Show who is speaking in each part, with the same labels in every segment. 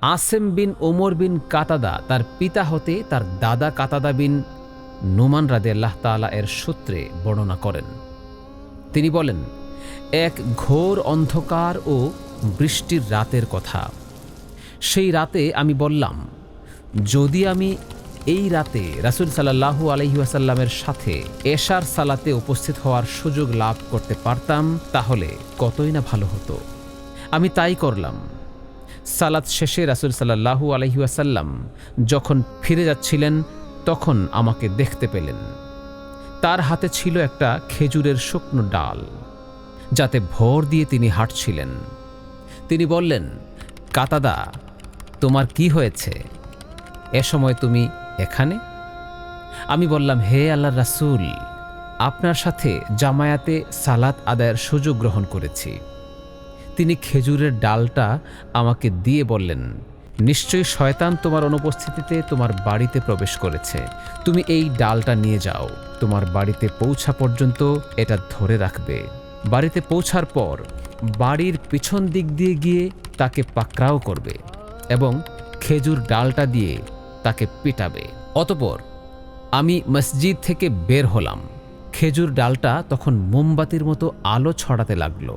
Speaker 1: আসেম বিন ওমর বিন কাতাদা তার পিতা হতে তার দাদা কাতাদা বিন নোমান রাদে আল্লাহ তালা এর সূত্রে বর্ণনা করেন। তিনি বলেন, এক ঘোর অন্ধকার ও বৃষ্টির রাতের কথা। সেই রাতে আমি বললাম, যদি আমি এই রাতে রাসুল সাল্লাহু আলহিউসাল্লামের সাথে এশার সালাতে উপস্থিত হওয়ার সুযোগ লাভ করতে পারতাম, তাহলে কতই না ভালো হতো। আমি তাই করলাম। সালাত শেষে রাসুল সাল্লাহু আলহিউসাল্লাম যখন ফিরে যাচ্ছিলেন, তখন আমাকে দেখতে পেলেন। তার হাতে ছিল একটা খেজুরের শুকনো ডাল, যাতে ভর দিয়ে তিনি হাঁটছিলেন। তিনি বললেন, কাতাদা, তোমার কি হয়েছে? এ সময় তুমি এখানে? আমি বললাম, হে আল্লাহ রাসূল, আপনার সাথে জামায়াতে সালাত আদায়ের সুযোগ গ্রহণ করেছি। তিনি খেজুরের ডালটা আমাকে দিয়ে বললেন, নিশ্চয়ই শয়তান তোমার অনুপস্থিতিতে তোমার বাড়িতে প্রবেশ করেছে। তুমি এই ডালটা নিয়ে যাও। তোমার বাড়িতে পৌঁছা পর্যন্ত এটা ধরে রাখবে। বাড়িতে পৌঁছার পর বাড়ির পিছন দিক দিয়ে গিয়ে তাকে পাকড়াও করবে এবং খেজুর ডালটা দিয়ে তাকে পিটাবে। অতপর আমি মসজিদ থেকে বের হলাম। খেজুর ডালটা তখন মোমবাতির মতো আলো ছড়াতে লাগল।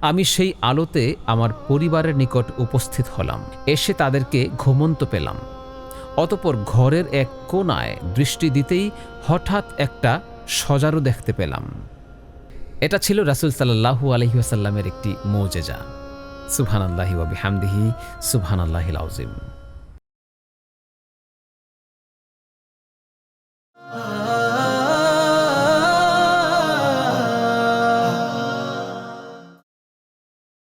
Speaker 1: আমি সেই আলোতে আমার পরিবারের নিকট উপস্থিত হলাম। এসে তাদেরকে ঘুমন্ত পেলাম। অতপর ঘরের এক কোনায় দৃষ্টি দিতেই হঠাৎ একটা সজারু দেখতে পেলাম। এটা ছিল রাসুল সাল্লাহু আলহিহাসাল্লামের একটি মৌজেজা। সুবহান আল্লাহি ওয়াবিহামদিহি সুবহান আল্লাহিল আউজিম